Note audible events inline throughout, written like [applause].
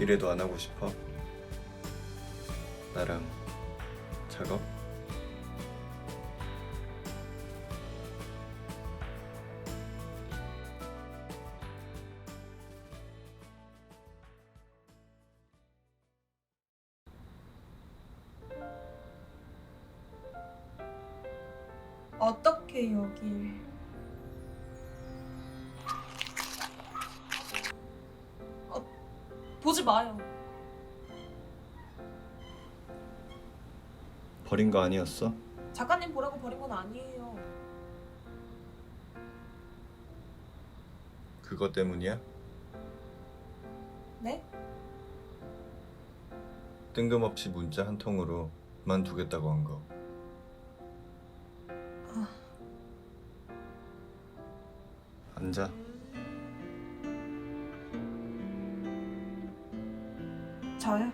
이래도 안 하고 싶어? 나랑 작업? 어떻게 여길? 마요. 버린 거 아니었어? 작가님 보라고 버린 건 아니에요. 그것 때문이야? 네? 뜬금없이 문자 한 통으로 그만두겠다고 한 거. 아. 앉아. 저요?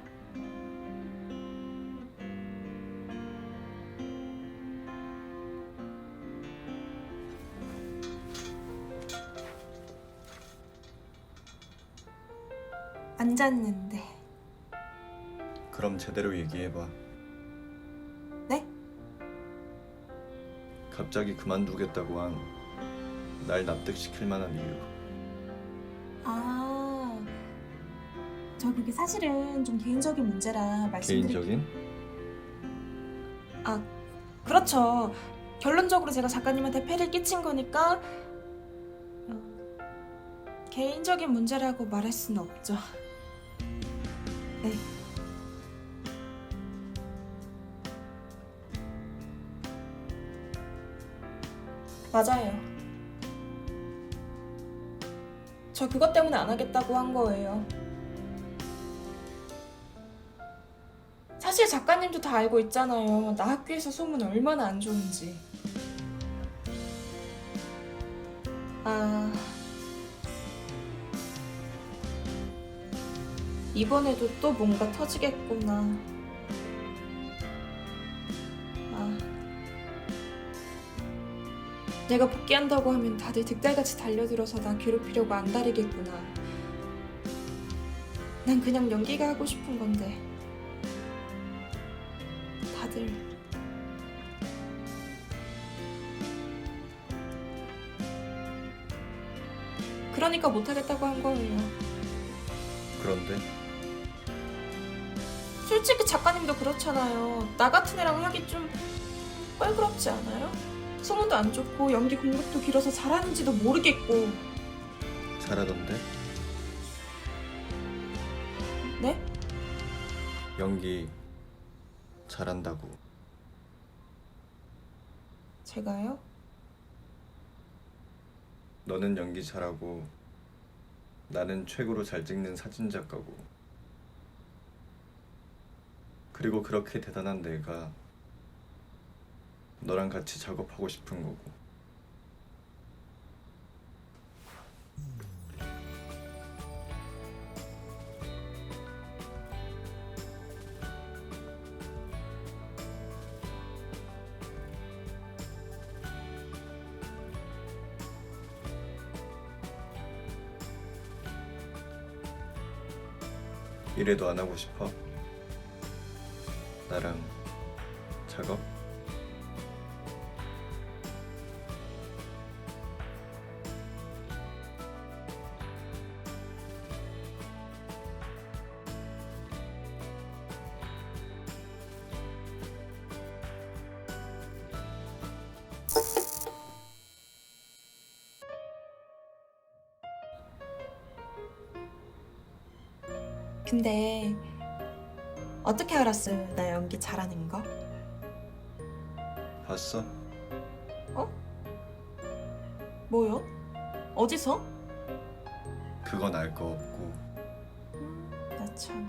앉았는데. 그럼 제대로 얘기해봐. 네? 갑자기 그만두겠다고 한 날 납득시킬 만한 이유. 아, 저 그게 사실은 좀 개인적인 문제라 말씀드리. 개인적인? 아, 그렇죠. 결론적으로 제가 작가님한테 폐를 끼친 거니까 어, 개인적인 문제라고 말할 수는 없죠. 네. 맞아요. 저 그것 때문에 안 하겠다고 한 거예요. 사실 작가님도 다 알고 있잖아요. 나 학교에서 소문 얼마나 안 좋은지. 아. 이번에도 또 뭔가 터지겠구나. 아. 내가 복귀한다고 하면 다들 득달같이 달려들어서 나 괴롭히려고 안달이겠구나. 난 그냥 연기가 하고 싶은 건데. 그러니까 못하겠다고 한 거예요. 그런데 솔직히 작가님도 그렇잖아요. 나 같은 애랑 하기 좀 뻘그럽지 않아요? 소문도 안 좋고 연기 공백도 길어서 잘하는지도 모르겠고 잘하던데? 네? 연기 잘한다고. 제가요? 너는 연기 잘하고 나는 최고로 잘 찍는 사진 작가고. 그리고 그렇게 대단한 내가 너랑 같이 작업하고 싶은 거고 이래도 안 하고 싶어? 나랑 작업? 근데 어떻게 알았어요? 나 연기 잘하는 거? 봤어? 뭐요? 어디서? 그건 알 거 없고 나 참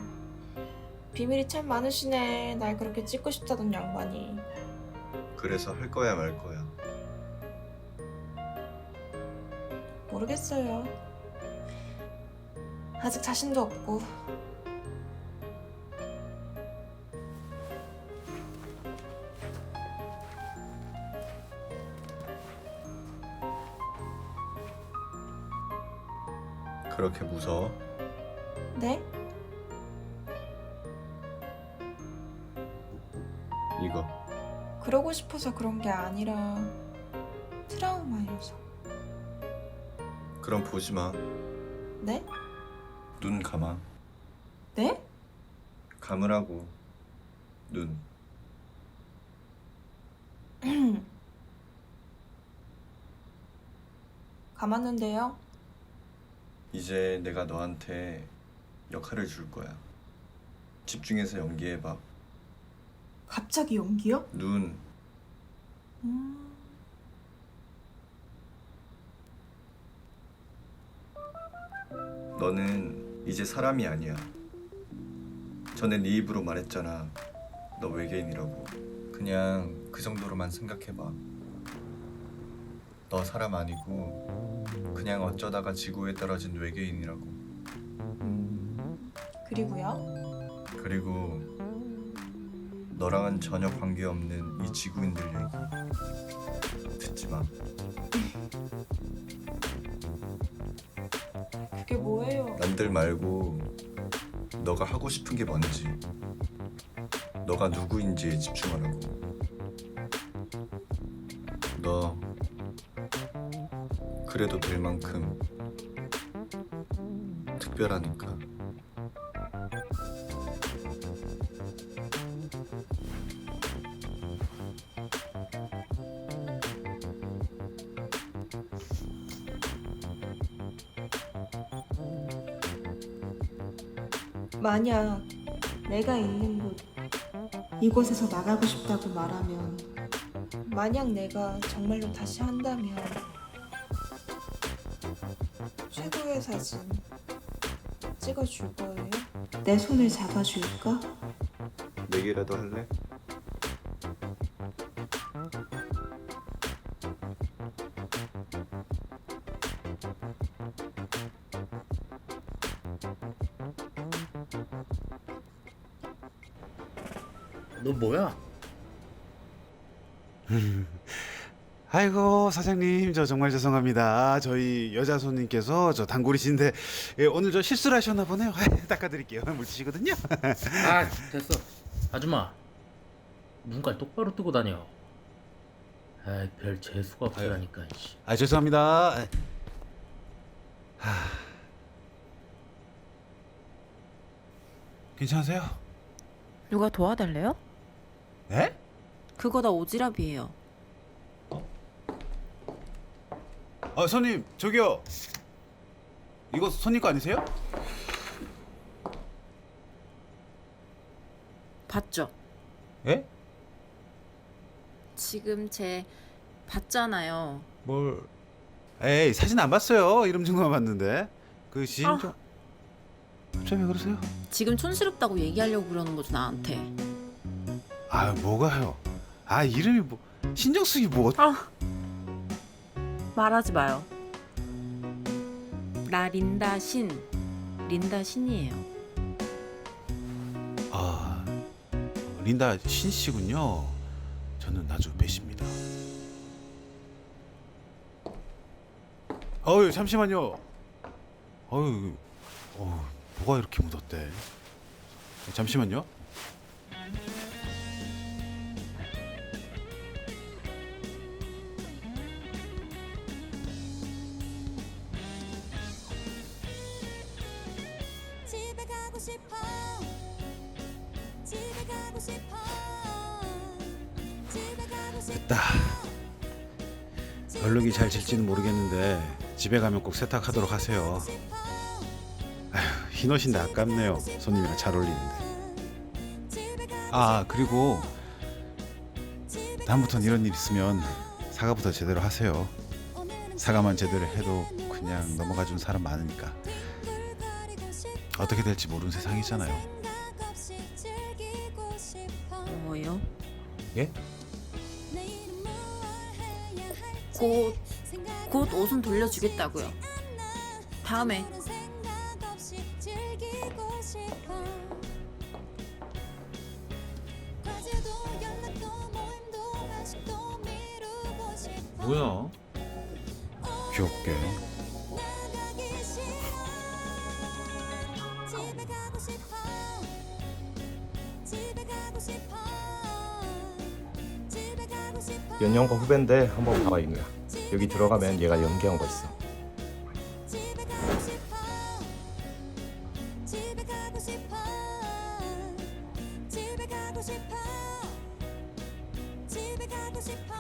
비밀이 참 많으시네. 날 그렇게 찍고 싶다던 양반이. 그래서 할 거야 말 거야 모르겠어요. 아직 자신도 없고. 그렇게 무서워? 네? 이거 그러고 싶어서 그런 게 아니라 트라우마여서. 그럼 보지 마. 네? 눈 감아. 네? 감으라고. 눈. [clears throat] 감았는데요. 이제 내가 너한테 역할을 줄 거야. 집중해서 연기해봐. 갑자기 연기요? 눈. 음. 너는 이제 사람이 아니야. 전에 네 입으로 말했잖아. 너 외계인이라고. 그냥 그 정도로만 생각해봐. 너 사람 아니고 그냥 어쩌다가 지구에 떨어진 외계인이라고. 그리고요. 그리고 너랑은 전혀 관계없는 이 지구인들 얘기 듣지 마. 그게 뭐예요? 남들 말고 너가 하고 싶은 게 뭔지 너가 누구인지에 집중하라고 너 그래도 될 만큼 특별하니까. 만약 내가 있는 곳 이곳에서 나가고 싶다고 말하면 만약 내가 정말로 다시 한다면 사진 찍어줄 거예요? 내 손을 잡아줄까? 내기라도 할래? 너 뭐야? [laughs] 아이고 사장님 저 정말 죄송합니다 저희 여자 손님께서 저 단골이신데 예, 오늘 저 실수를 하셨나 보네요 [laughs] 닦아드릴게요 [laughs] 물티시거든요 아 됐어 아줌마 눈깔 똑바로 뜨고 다녀 아이 별 재수가 없으라니까 씨. 아 죄송합니다 하... 괜찮으세요? 누가 도와달래요? 네? 그거 다 오지랖이에요. 아 손님 저기요 이거 손님 거 아니세요? 봤죠? 예? 지금 제 봤잖아요. 뭘 에이 사진 안 봤어요 이름 증거만 봤는데 그 지인 아. 좀... 갑자기 왜 그러세요? 지금 촌스럽다고 얘기하려고 그러는 거죠 나한테. 아 뭐가요? 아 이름이 뭐 신정숙이 뭐아 말하지 마요. 나 린다 신 린다 신이에요. 아 린다 신 씨군요. 저는 나주 배씨입니다. 어유 잠시만요. 어유 어 뭐가 이렇게 묻었대? 잠시만요. 가고 싶어 집에 가고 싶어 집에 가고 싶어 됐다. 얼룩이 잘 질지는 모르겠는데 집에 가면 꼭 세탁하도록 하세요. 아휴, 흰 옷인데 아깝네요. 손님이랑 잘 어울리는데. 아 그리고 다음부턴 이런 일 있으면 사과부터 제대로 하세요. 사과만 제대로 해도 그냥 넘어가 준 사람 많으니까 어떻게 될지 모르는 세상이잖아요. 뭐요? 예? 곧, 곧 옷은 돌려주겠다고요. 다음에. 뭐야? 귀엽게. 집에 가고 싶어. 집에 가고 싶어. 집에 연영과 후배인데 한번 봐봐 이누야. 여기 들어가면 얘가 연기한 거 있어. 집에 가고 싶어. 집에 가고 싶어. 집에 가고 싶어. 집에 가고 싶어